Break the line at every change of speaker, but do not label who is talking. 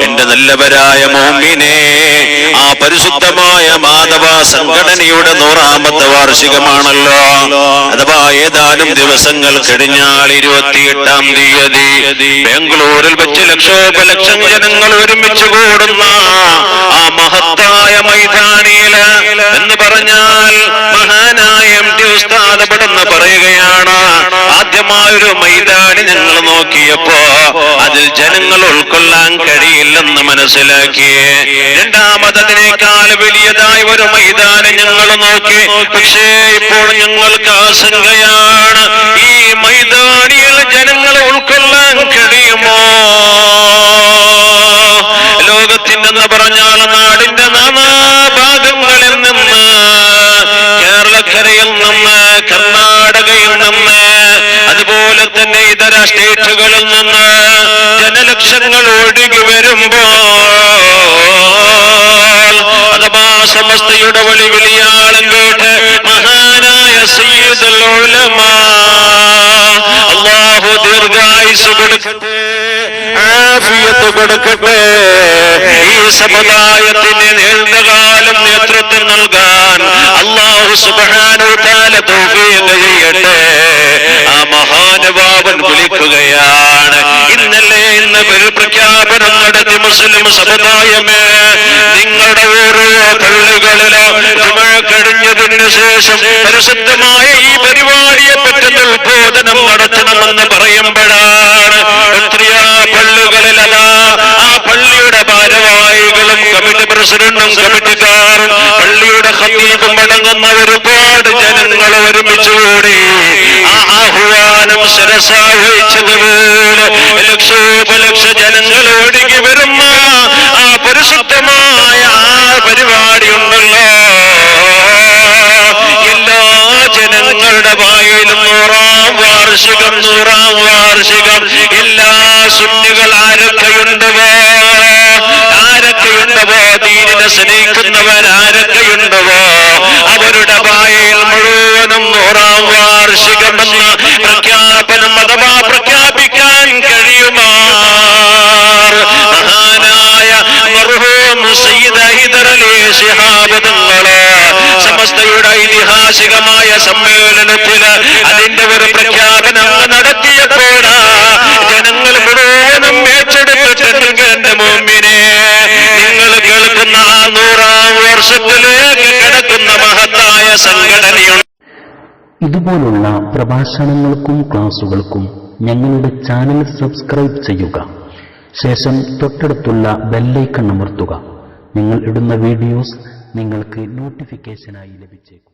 എന്റെ നല്ലവരായ മോമിനെ ആ പരിശുദ്ധമായ മാധവ സംഘടനയുടെ നൂറാമത്തെ വാർഷികമാണല്ലോ. അഥവാ ഏതാനും ദിവസങ്ങൾ കഴിഞ്ഞാൽ ഇരുപത്തിയെട്ടാം തീയതി ബാംഗ്ലൂരിൽ വെച്ച് ലക്ഷോപലക്ഷം ജനങ്ങൾ ഒരുമിച്ച് കൂടുന്ന ആ മഹത്തായ മൈതാനിയിൽ എന്ന് പറഞ്ഞാൽ മഹാനായ എം ടി ഉസ്താദ് പെടുന്ന് പറയുകയാണ് ആദ്യമായൊരു മൈതാനി ഞങ്ങൾ നോക്കിയപ്പോ അതിൽ ജനങ്ങൾ ഉൾക്കൊള്ളാൻ കഴിയില്ലെന്ന് മനസ്സിലാക്കി. രണ്ടാമതതിനേക്കാൾ വലിയതായ ഒരു മൈതാനം ഞങ്ങൾ നോക്കി. പക്ഷേ ഇപ്പോൾ ഞങ്ങൾക്ക് ആശങ്കയാണ്. ഈ മൈതാനിയിൽ ജനങ്ങളെ ഉൾക്കൊള്ളാൻ കഴിയുമോ? ലോകത്തിനെന്ന് പറഞ്ഞാൽ നാടിന്റെ നാനാഭാഗങ്ങളിൽ നിന്ന് കേരളക്കരയിൽ നിന്ന് കർണാടകയിൽ നിന്ന് അതുപോലെ തന്നെ ഇതര സ്റ്റേറ്റുകളിൽ നിന്ന് ജനലക്ഷങ്ങൾ ഒഴുകി വരുമ്പോ അഥവാ സമസ്തയുടെ വലി വിളിയാളം കേട്ട് മഹാനായ അള്ളാഹു ദീർഘായുസ് കൊടുക്കട്ടെ ആഫിയത്ത് കൊടുക്കട്ടെ ഈ സമുദായത്തിന് നീണ്ടകാലം നേതൃത്വം നൽകാൻ അള്ളാഹു താല തൗഫീഖ് ചെയ്യട്ടെ ആ മഹാനുഭാവൻ വിളിക്കുകയാണ് ഇന്നലെ ഇന്ന് ഒരു പ്രഖ്യാപനം മുസ്ലിം സമുദായമേ നിങ്ങളുടെ ഓരോ പള്ളികളിലോ കഴിഞ്ഞതിനു ശേഷം പരിശുദ്ധമായ ഈ പരിപാടിയെ പറ്റുന്ന ഉദ്ബോധനം നടത്തണമെന്ന് പറയുമ്പോഴാണ് എത്രയാ പള്ളികളിലല്ല ആ പള്ളിയുടെ ഭാരവാഹികളും കമ്മിറ്റി പ്രസിഡന്റും കമ്മിറ്റിക്കാരും പള്ളിയുടെ ഖത്തീബും അടങ്ങുന്ന ഒരുപാട് ജനങ്ങൾ ഒരുമിച്ചുകൂടി ആ ആഹ്വാനം ശിരസാവഹിച്ചതുപോലെ ലക്ഷോപലക്ഷ ജനങ്ങൾ ഒഴുകി വരുന്ന ആ പരിശുദ്ധമായ പരിപാടി ഉണ്ടല്ലോ എല്ലാ ജനങ്ങളുടെ വായിലും നൂറാം വാർഷികം നൂറാം വാർഷികം. സമസ്തയുടെ ഐതിഹാസികമായ സമ്മേളനത്തിൽ അതിന്റെ ഒരു പ്രഖ്യാപനം നടത്തിയപ്പോഴാ ജനങ്ങൾ മുഴുവനും എന്റെ മുമ്പിനെ. നിങ്ങൾ കേൾക്കുന്ന ആ നൂറാം വർഷത്തിലേക്ക് കിടക്കുന്ന മഹത്തായ സംഘടനയുണ്ട്.
ഇതുപോലുള്ള പ്രഭാഷണങ്ങൾക്കും ക്ലാസുകൾക്കും ഞങ്ങളുടെ ചാനൽ സബ്സ്ക്രൈബ് ചെയ്യുക. ശേഷം തൊട്ടടുത്തുള്ള ബെല്ലൈക്കൺ അമർത്തുക. നിങ്ങൾ ഇടുന്ന വീഡിയോസ് നിങ്ങൾക്ക് നോട്ടിഫിക്കേഷനായി ലഭിച്ചേക്കും.